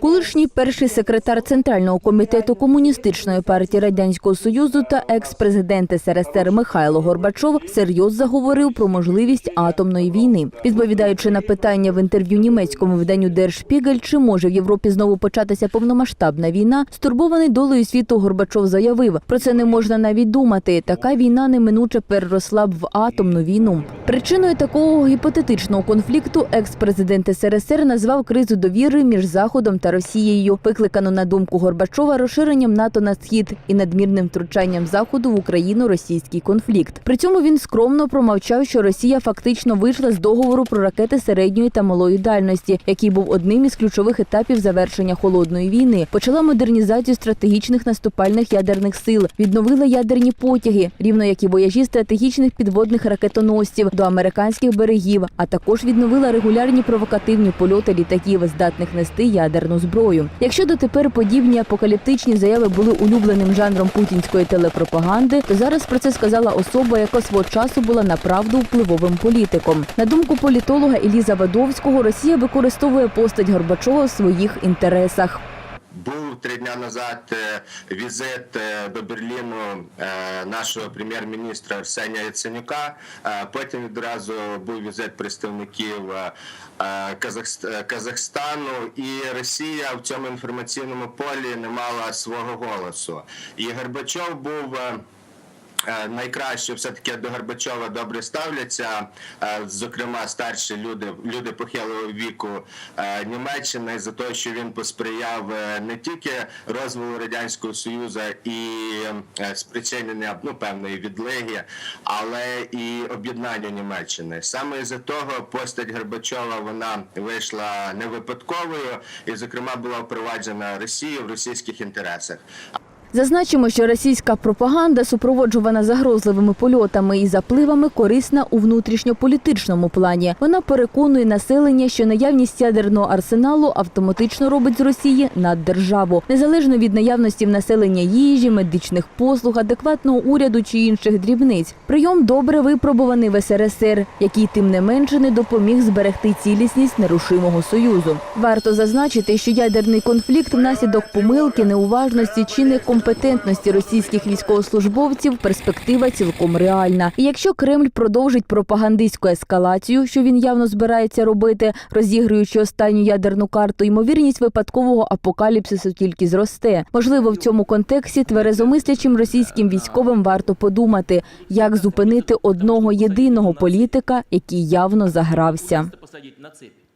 Колишній перший секретар Центрального комітету комуністичної партії радянського союзу та екс-президент СРСР Михайло Горбачов всерйоз заговорив про можливість атомної війни. Відповідаючи на питання в інтерв'ю німецькому виданню Der чи може в Європі знову початися повномасштабна війна, стурбований долею світу Горбачов заявив: про це не можна навіть думати. Така війна неминуче переросла б в атомну війну. Причиною такого гіпотетичного конфлікту екс-президент СРСР назвав кризу довіри між Заходом та Росією, викликану на думку Горбачова розширенням НАТО на схід і надмірним втручанням Заходу в Україно-російський конфлікт. При цьому він скромно промовчав, що Росія фактично вийшла з договору про ракети середньої та малої дальності, який був одним із ключових етапів завершення холодної війни. Почала модернізацію стратегічних наступальних ядерних сил, відновила ядерні потяги, рівно як і вояжі стратегічних підводних ракетоносців до американських берегів, а також відновила регулярні провокативні польоти літаків, здатних нести ядерну зброю. Якщо дотепер подібні апокаліптичні заяви були улюбленим жанром путінської телепропаганди, то зараз про це сказала особа, яка свого часу була направду впливовим політиком. На думку політолога Еліза Вадовського, Росія використовує постать Горбачова в своїх інтересах. Був три дня назад е, візит е, до Берліну е, нашого прем'єр-міністра Арсенія Яценюка. Потім відразу був візит представників Казахст- Казахстану, і Росія в цьому інформаційному полі не мала свого голосу. І Горбачов був. Е, найкраще все-таки до Горбачова добре ставляться, е, зокрема старші люди, люди похилого віку е, Німеччини, за те, що він посприяв не тільки розвалу радянського союзу і спричинення ну певної відлиги, але і об'єднання Німеччини. Саме з-за того постать Горбачова вона вийшла не випадковою, і зокрема була впроваджена Росією в російських інтересах. Зазначимо, що російська пропаганда, супроводжувана загрозливими польотами і запливами, корисна у внутрішньополітичному плані. Вона переконує населення, що наявність ядерного арсеналу автоматично робить з Росії наддержаву, незалежно від наявності в населення їжі, медичних послуг, адекватного уряду чи інших дрібниць. Прийом добре випробуваний в СРСР, який тим не менше не допоміг зберегти цілісність нерушимого союзу. Варто зазначити, що ядерний конфлікт внаслідок помилки, неуважності чи некомпетентності російських військовослужбовців перспектива цілком реальна. І якщо Кремль продовжить пропагандистську ескалацію, що він явно збирається робити, розігруючи останню ядерну карту, ймовірність випадкового апокаліпсису тільки зросте. Можливо, в цьому контексті тверезомислячим російським військовим варто подумати, як зупинити одного єдиного політика, який явно загрався. посадить на цепь.